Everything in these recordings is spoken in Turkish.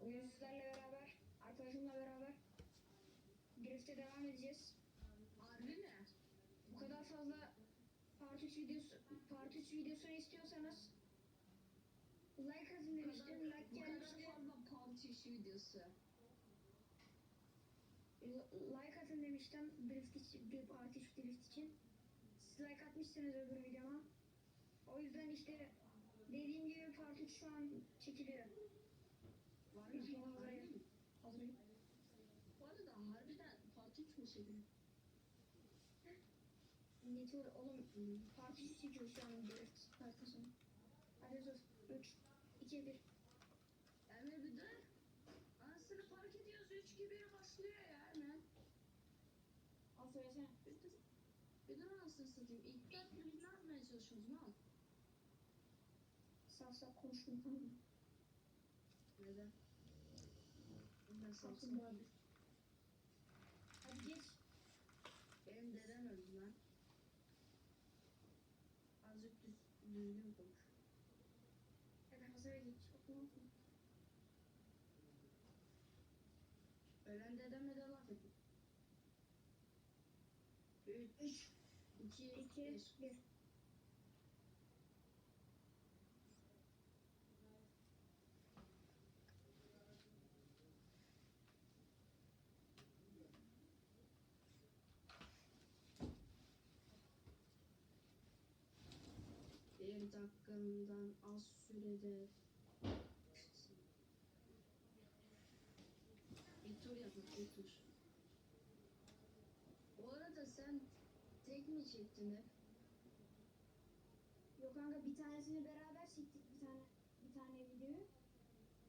Bugün sizlerle beraber, arkadaşımla beraber Drift'e devam edeceğiz. Harbi mi? Bu kadar fazla Part 3 videosu, Part 3 videosunu istiyorsanız like atın demiştim. Like bu kadar gelmişti. fazla parti işi videosu. Like atın demiştim Drift için, bir Part 3 Drift için. Siz like atmışsınız öbür videoma. O yüzden işte dediğim gibi Part 3 şu an çekiliyor. Var mı? Hazırlayın. Bu arada harbiden parti mi çekiyor? Meteor oğlum parti çekiyor şu an direkt arkasını. Hadi dur. 3, 2, 1. Emre bir dur. Anasını park ediyoruz 3 gibi biri başlıyor ya hemen. Al söylesene. Bir dur. Bir dur anasını satayım. İlk dört gün ne yapmaya çalışıyoruz lan? Saf saf konuşma tamam mı? Neden? Ben bu abi. Hadi geç. Benim dedem öldü lan. Azıcık düz, düzgün konuş. Hadi hazır geç. Okuma okuma. Ölen dedeme de laf edin. 3, 2, 2, 1. Bir az sürede bir tur yapın bir tur. Bu arada sen tek mi çektin hep? Yok kanka bir tanesini beraber çektik bir tane bir tane videoyu.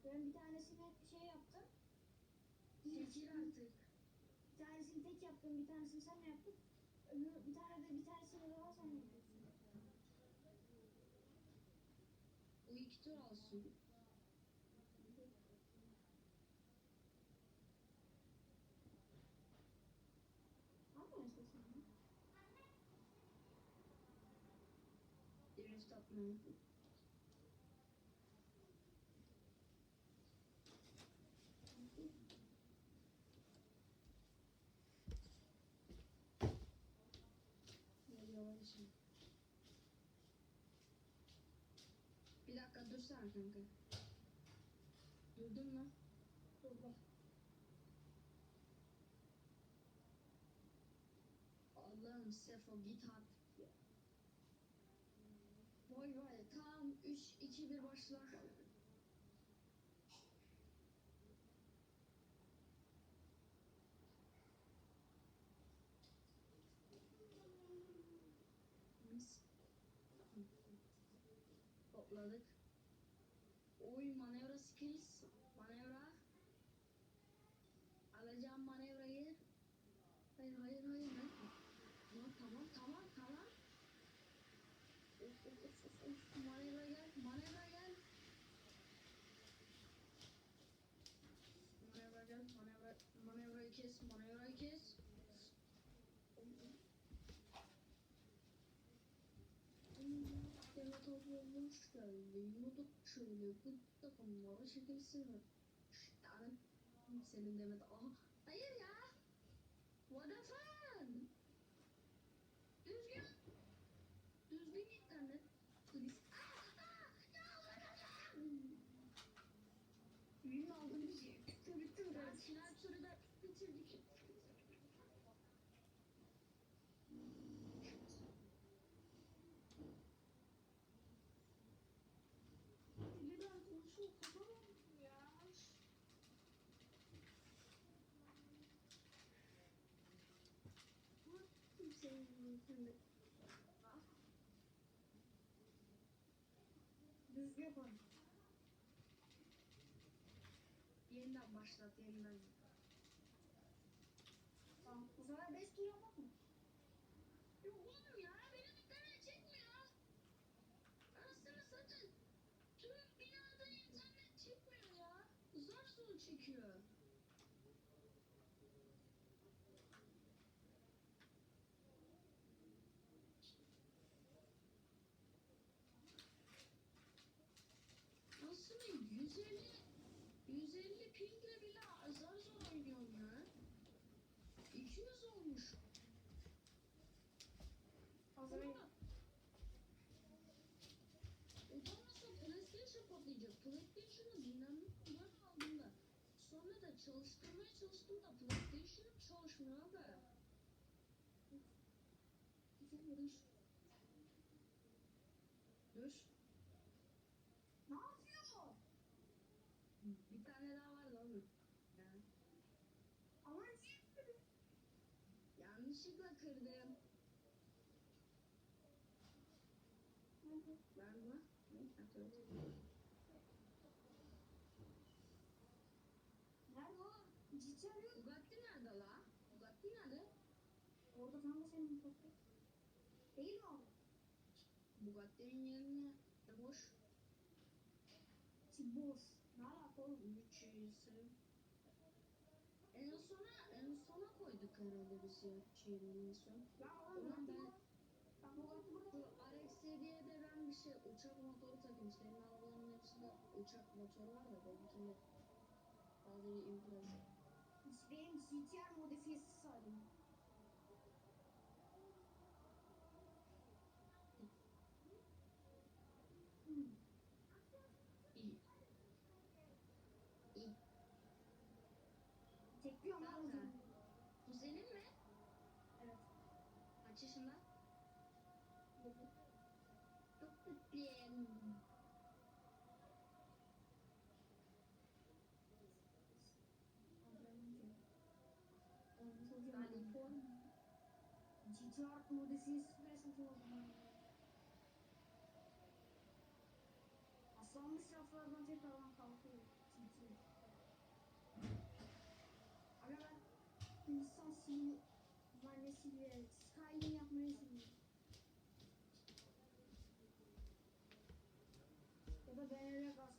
Ben bir tanesini şey yaptım. Çekil artık. Bir tanesini tek yaptım, bir tanesini sen yaptın. Öbür bir tane de bir tanesini daha sen yapıyorsun. Bu iki tur olsun. Alma istiyorsan. ya. Drift atmayı. Geliyorlar dakika dursana kanka. Durdun mu? Dur bak. Allah'ım Sefo git artık ya. Vay vay tam 3 2 1 başla. Topladık. Skills. Manevra. Alacağım manevrayı. Hayır hayır hayır. hayır. Tamam tamam tamam tamam. Of of of of of. Manevra gel. Manevra gel. Manevra gel. Manevra, manevrayı kes. Manevrayı kes. Demet olmuş geldi. Yumuduk şöyle bu takımlara çekilsin. Yani senin Demet. Aha. Hayır ya. What the fun? Düzgün. Düzgün internet. Please. Aa, aa, ya Allah'ım. Ürün aldın bir şey. Bitti bitti mi? Ben final turu da bitirdik. Birden konuşuyor. Kapamam ya. Düzgün koy. Yeniden başlat yeniden. Tamam. Bu sefer 5 tur yapmak mı? Yok oğlum ya benim internet çekmiyor. Anasını satın. Tüm binada internet çekmiyor ya. Zor zor çekiyor. Nasıl şimdi 150 150 pingle bile zar zor oynuyorum ya. 200 olmuş. Hazır. Ulan. Utanmasa PlayStation patlayacak. PlayStation'ı dinlenmek olarak aldım da. Sonra da çalıştırmaya çalıştım da PlayStation'ım çalışmıyor abi. Düş. Düş. Ne yapıyor? Bir tane daha var lan. Ya. Ama niye? Yanlışlıkla kırdım. Var mı? Nerede o? Ciddi arıyor. Bugatti nerede la? Bugatti nerede? Orada kanka senin toplu. Değil mi abi? Bugatti'nin yerine de boş. Boş. Ne alaka oğlum? 300. En sona en biz ya şeyleri en son. Ya Ulan ben bu RX-7'ye de ben bir şey uçak motoru takayım. Senin arabaların hepsinde uçak motoru var da benimkinde sadece impreza. Benim GTR modifiyesi sardım. Hmm. İyi. İyi. Tekliyorum lan o Kanka. zaman. Bu senin mi? Evet. Kaç yaşında? Dedi. Çok tatlıyım. Lollipop. GTR modifiyesi bile satın aldım. Aslanmış raflardan tekrardan kalkıyor. GTR. Aga ben insan sivil zannesiyle Skyline yapmayı seviyorum. Ya da BMW gaz.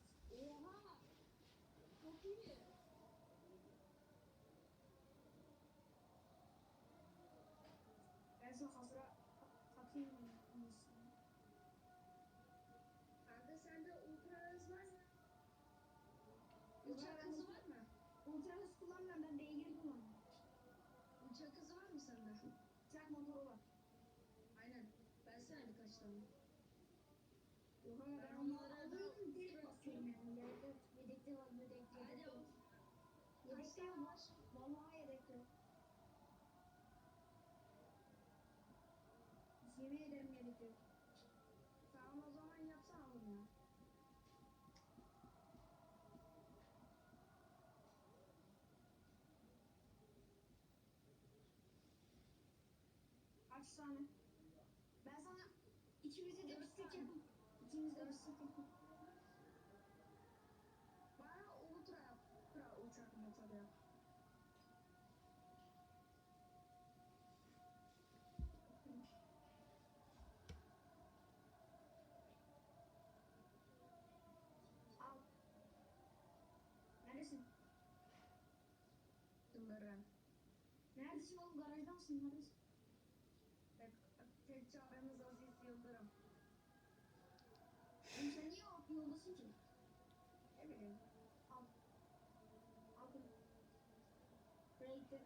Oha! Çok iyi. Ben şu hazıra takayım onu. Kanka sende ultra hız var mı? Ultra Uçak hız- hızı var mı? Ultra hız kullanmıyorum ben beygir kullanıyorum. Uçak hızı var mı sende? Motoru var. Aynen. Versene birkaç tane. Yok ama ben Ben onları alıyorum direkt basıyorum yani. Yedekte, yedekte var yedek, Hadi yedekte o. yok. Yedekte yok. var? Vallahi yedekte yok. Yemin ederim yedekte yok. Tamam o zaman yapsana bunu ya. Kaç tane? Ben sana ikimize de bir stek yapayım. İkimize de bir stek yapayım. Bana ultra yap. Ultra uçak motoru yap. Al. Neredesin? Yıldırım. Neredesin oğlum? Garajda mısın? Neredesin? Tek, tek çaremiz Aziz Yıldırım. Oğlum sen niye o yoldasın ki? Ne bileyim. Buraya gitti.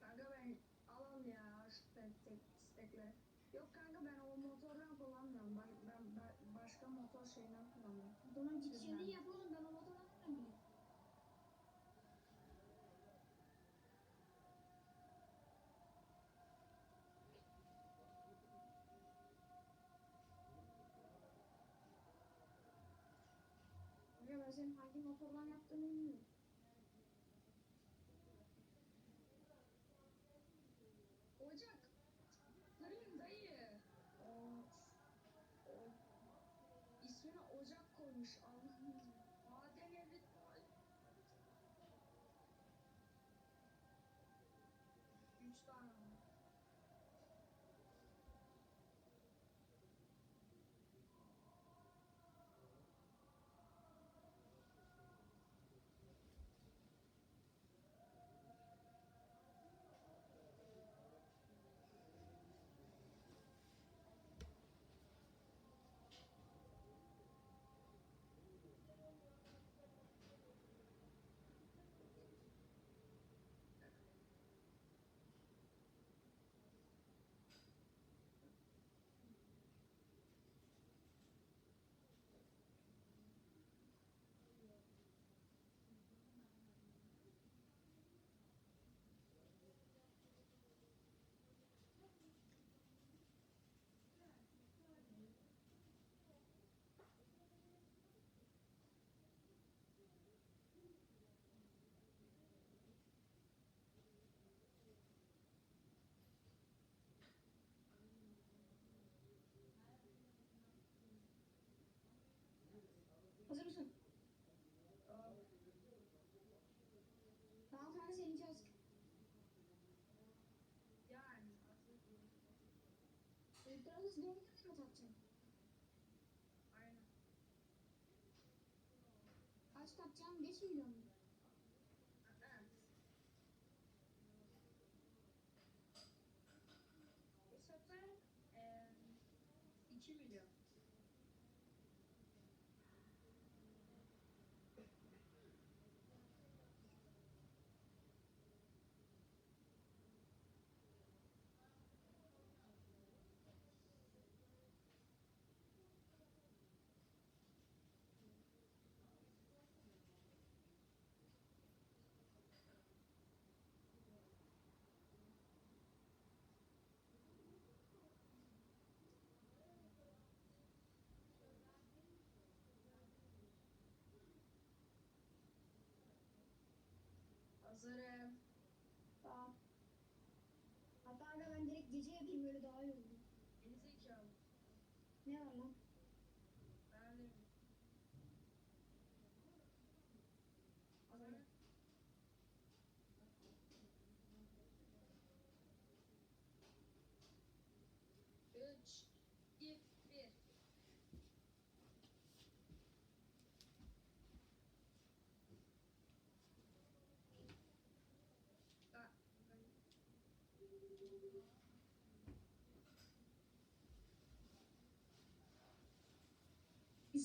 Kanka ben alalım ya şu tek, tek stekleri. Yok kanka ben o motordan kullanmıyorum. Ben, ben, ben başka motor şeyinden kullanıyorum. O zaman git Güzel. kendin yap oğlum. Ben o motorla kullanmıyorum. Senin hangi motorla yaptığını bilmiyorum. Ocak. Kırayım dayı. O, ismine Ocak koymuş. Allah'ım. Maden evi. Üç tane var. Ultra hız dördü mü tatacaksın? Aynen. Kaç tatacaksın? 5 milyon mu? Bu sefer eee 2 milyon. hazır.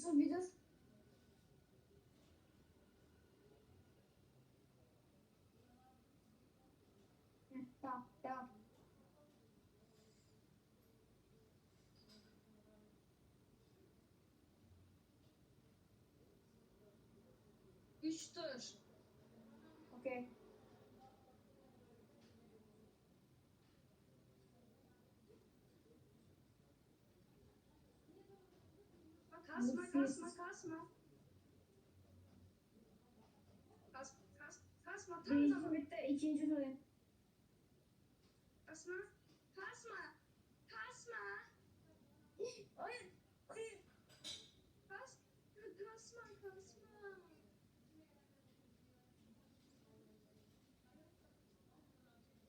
Yusuf bir dur. Heh, Tamam, devam. Üç tur. Okey. Kasma, kasma, kasma. Kas, kas, kasma, tam Birinci zaman. bitti, ikinci tur. Kasma, kasma, kasma. Hayır. Kas, kasma, kasma.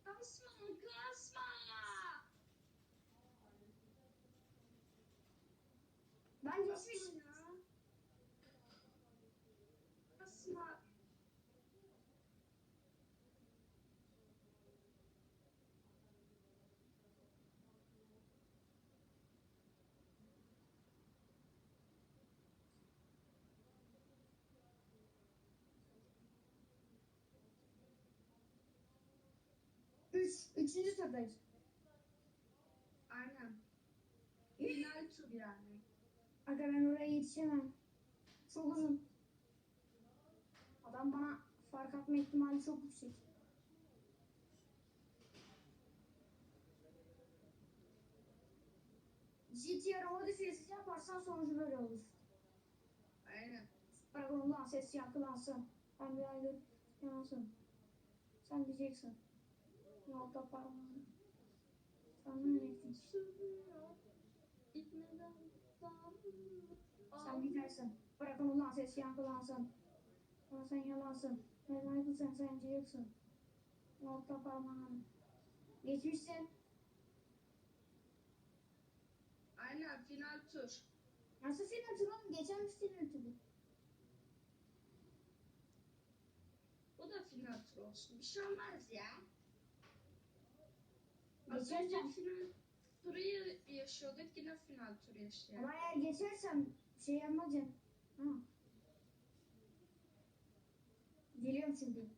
Kasma, kasma. Ben Kasma geçmiş. ya. Kasma. Üçüncü turdayız. Aynen. Final tur yani. Aga ben oraya yetişemem. Çok uzun. Adam bana fark atma ihtimali çok yüksek. GTR modifiyesi yaparsan sonucu böyle olur. Aynen. Arabanın ses yankılansın. Ben bir aydır yansın. Sen diyeceksin. Yolda parmağını. Sürüyor. Gitmeden Sen gidersin. Bırakın ulan ses yankılansın. Ama sen yalansın. Ben aydın sen diyeceksin. Yolda parmağını. Geçmişsin. Aynen final tur. Nasıl final turu oğlum? Geçen bir final turu. Bu da final tur olsun. Bir şey olmaz ya. Final turu ya- yaşıyorduk yine final tur yaşayalım. Ama eğer geçersem şey yapmayacaksın. Ha. Geliyorum çünkü.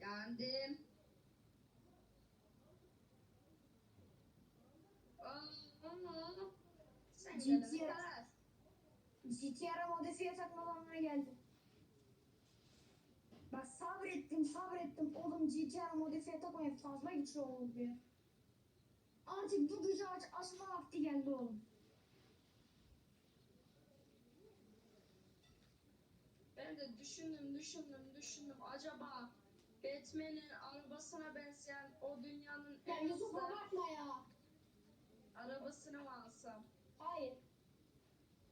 Yendim. Kadar. GTR modifiye takma zamanına geldi. Bak sabrettim sabrettim. Oğlum GTR modifiye takmaya fazla güçlü oldu ya. Artık bu gücü aç, açma vakti geldi oğlum. Ben de düşündüm, düşündüm, düşündüm. Acaba Batman'in arabasına benzeyen o dünyanın Ya en Yusuf hızlı abartma ya. arabasını mı alsam? Hayır.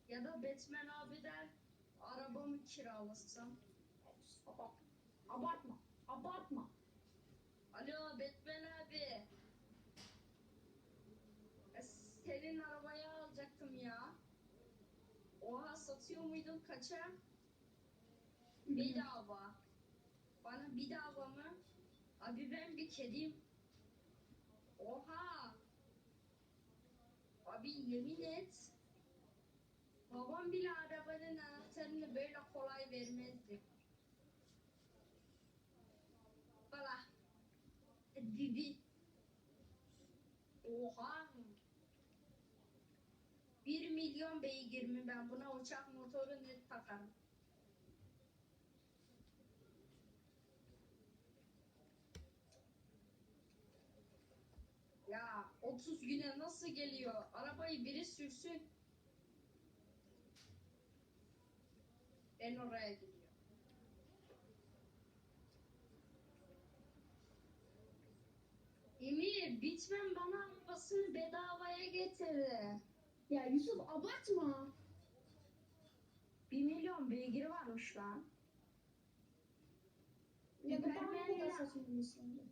Ya da Batman abiden arabamı kiralasam? Abartma. Abartma. Abartma. Alo Batman abi. E, senin arabayı alacaktım ya. Oha satıyor muydun kaça? Bedava. Bana bedava mı? Abi ben bir kediyim. Oha. Abi yemin et. Babam bile arabanın anahtarını böyle kolay vermezdi. Bala. Bibi. Oha. 1 milyon beygir mi ben buna uçak motoru net takarım. Ya 30 güne nasıl geliyor? Arabayı biri sürsün. Ben oraya gidiyorum. Emir, Bitmen bana arabasını bedavaya getirdi. Ya Yusuf abartma. 1 milyon beygiri varmış lan. Ya da ben Süpermen bu kadar ya. saçma bir insanım.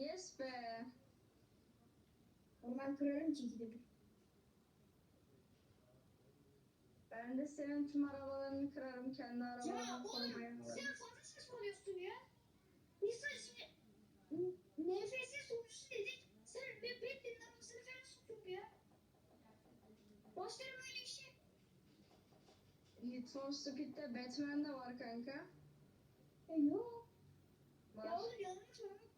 Yes be. Onu ben kırarım bir. Ben de senin tüm arabalarını kırarım kendi Ya arabalarımı oğlum koymaya sen fazla saçmalıyorsun ya. Nisan şimdi NFS sonuçlu dedik. Sen Batman'in arabasını falan soktun ya. Başlarım öyle işe. Need for Speed'de Batman de var kanka. Ya yok. Ya Var. oğlum yanlış mı?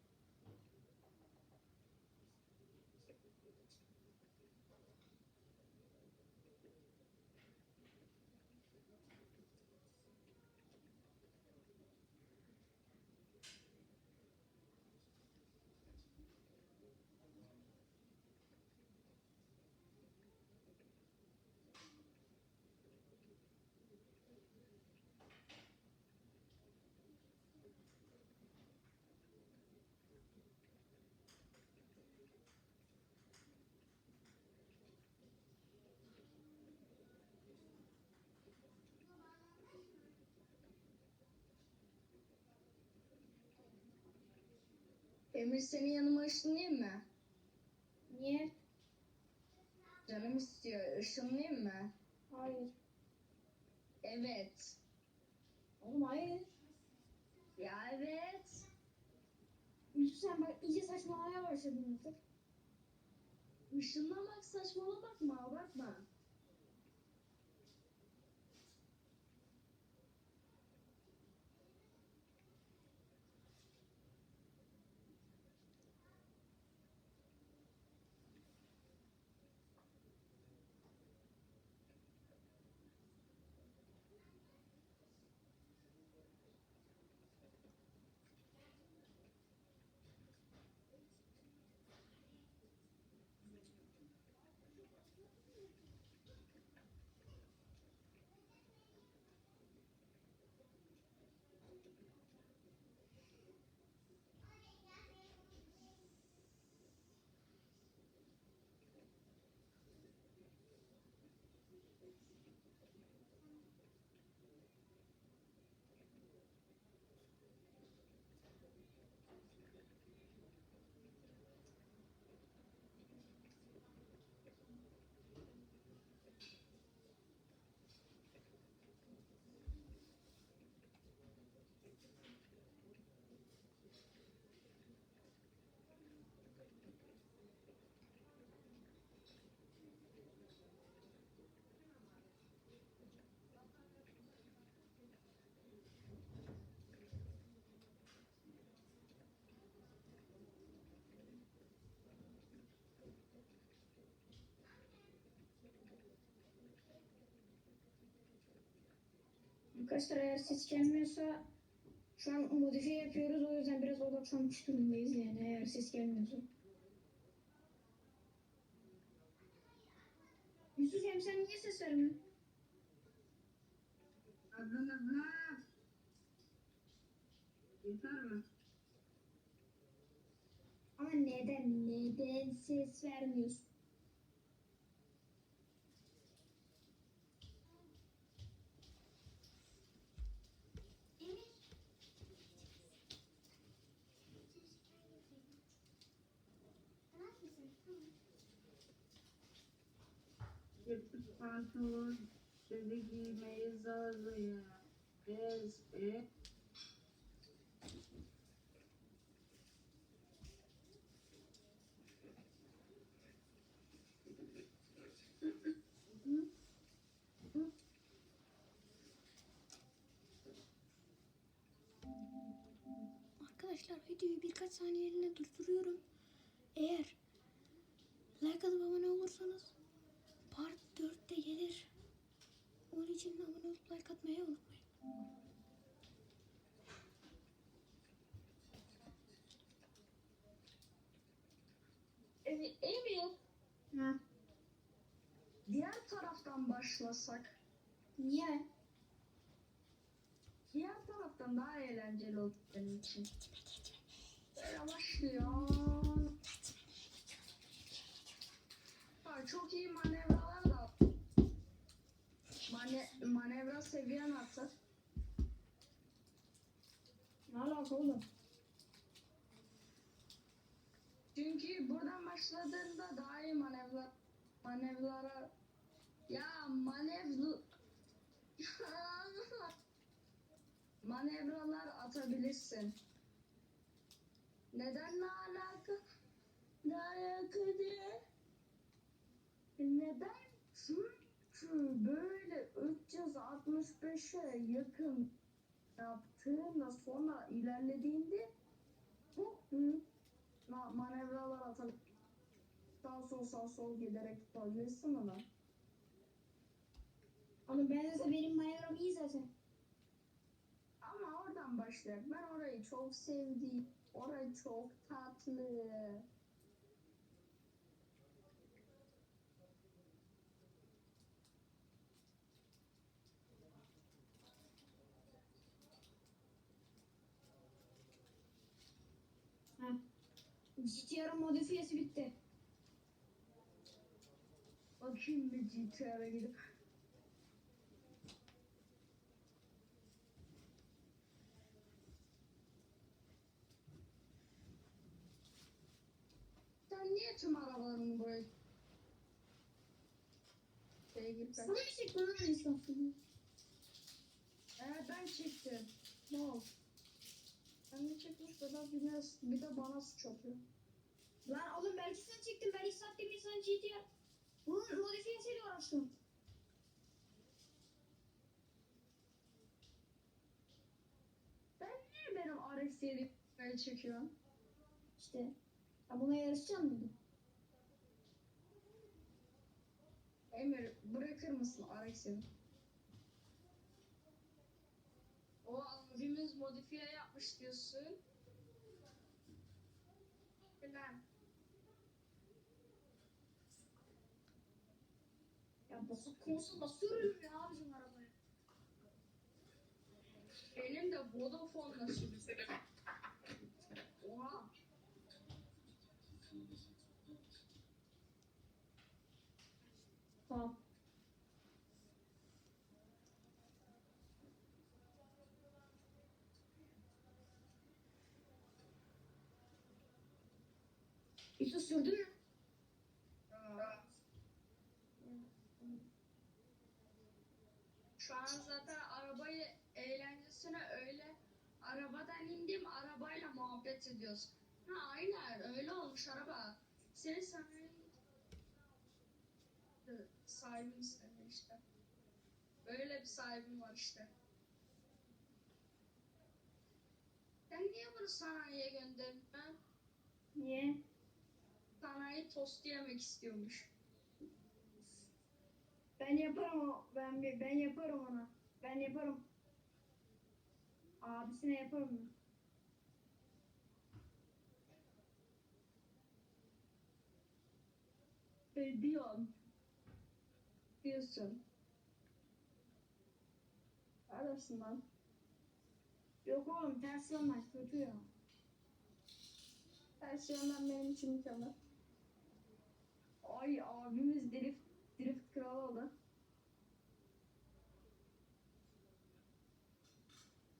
Emir seni yanıma ışınlayayım mı? Niye? Canım istiyor. Işınlayayım mı? Hayır. Evet. Oğlum hayır. Ya evet. Yusuf sen bak iyice saçmalamaya başladın artık. Işınlamak saçmalamak mı? Abartma. Arkadaşlar eğer ses gelmiyorsa şu an modifiye yapıyoruz o yüzden biraz odaklanmış durumdayız yani eğer ses gelmiyorsa. Yusuf hem sen niye ses vermiyorsun? Yeter mi? Yeter. Yeter. Yeter. Yeter. Yeter. Pantolon, seni giymeyi zorluyor. Bez, e. Arkadaşlar videoyu birkaç saniyeliğine durduruyorum. Eğer like atıp abone olursanız part 4'te gelir. Onun için abone olup like atmayı unutmayın. E, Emir, Ha. diğer taraftan başlasak. Niye? Diğer taraftan daha eğlenceli olur benim için. Böyle başlıyor. Ha, çok iyi manevralar da Mane manevra seviyen artar. Ne alaka oğlum? Çünkü buradan başladığında daha iyi manevra manevralara ya manevra manevralar atabilirsin. Neden ne alaka? Ne alaka diye? Neden? Çünkü böyle 365'e yakın yaptığında sonra ilerlediğinde ma- manevralar atıp sağ sol sağ sol giderek yapabilirsin onu. Oğlum ben zaten benim manevram iyi zaten. Ama oradan başlayak. Ben orayı çok sevdim. Orayı çok tatlı. GTR'ın modifiyesi bitti. Bakayım bir GTR'a gidip. Sen niye tüm arabalarını buraya şeye git Sana mı çekti lan insansın? Evet ben çektim. Ne oldu? Ben de çekmiş bir de, bir de, bir de bana suç atıyor. Lan oğlum belki sen çektin. Ben ilk saatte bir sen GTR. Bunun modifiyesiyle uğraştım. Ben niye benim RX 7'yi çekiyorum? İşte. Ya buna yarışacaksın mıydı? Emir bırakır mısın 7'yi? O abimiz modifiye yapmış diyorsun. Falan. Ya basıp konusuna basıyorum ya abicim arabaya. Benim de Vodafone'la sürüyorum. Oha. Tamam. Yusuf sürdün mü? Şu an zaten arabayı eğlencesine öyle arabadan indim arabayla muhabbet ediyoruz. Ha aynen öyle olmuş araba. Senin sanayi sahibin senin işte. Böyle bir sahibin var işte. Sen niye bunu sanayiye gönderdin? Niye? Sanayi tost yemek istiyormuş. Ben yaparım o. Ben ben yaparım ona. Ben yaparım. Abisine yaparım ben. Ve diyorsun. Diyorsun. Neredesin lan? Yok oğlum ters olmaz kötü ya. Her şey ondan benim için mükemmel. Ay abimiz drift, drift kralı oldu.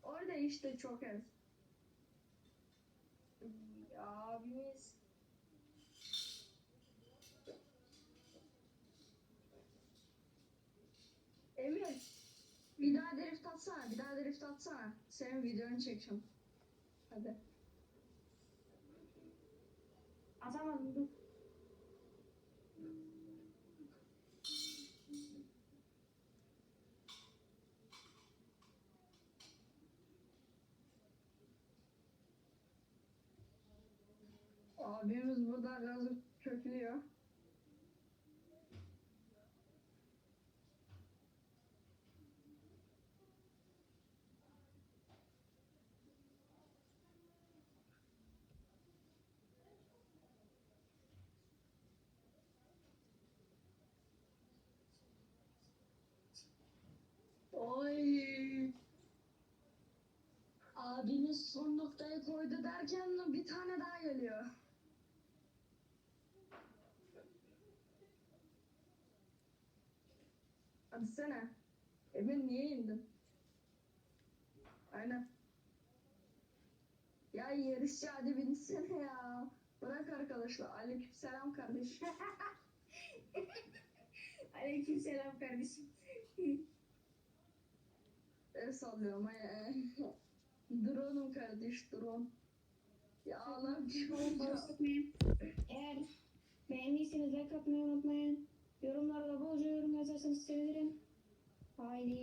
Orada işte çok ez. Abimiz. Emir bir daha drift atsana bir daha drift atsana. Senin videonu çekeceğim. Hadi. Atamadım dur Abimiz burada gazı köklüyor. Oy. Abimiz son noktayı koydu derken bir tane daha geliyor. Sene. Emin niye indin? Aynen. Ya yarışçı hadi binsene ya. Bırak arkadaşlar. Aleykümselam kardeşim. Aleykümselam kardeşim. El sallıyorum. Drone'um kardeş drone. Ya Allah'ım. Eğer beğendiyseniz like atmayı unutmayın. Yorumlarda bolca yorum yazarsanız sevinirim. Haydi.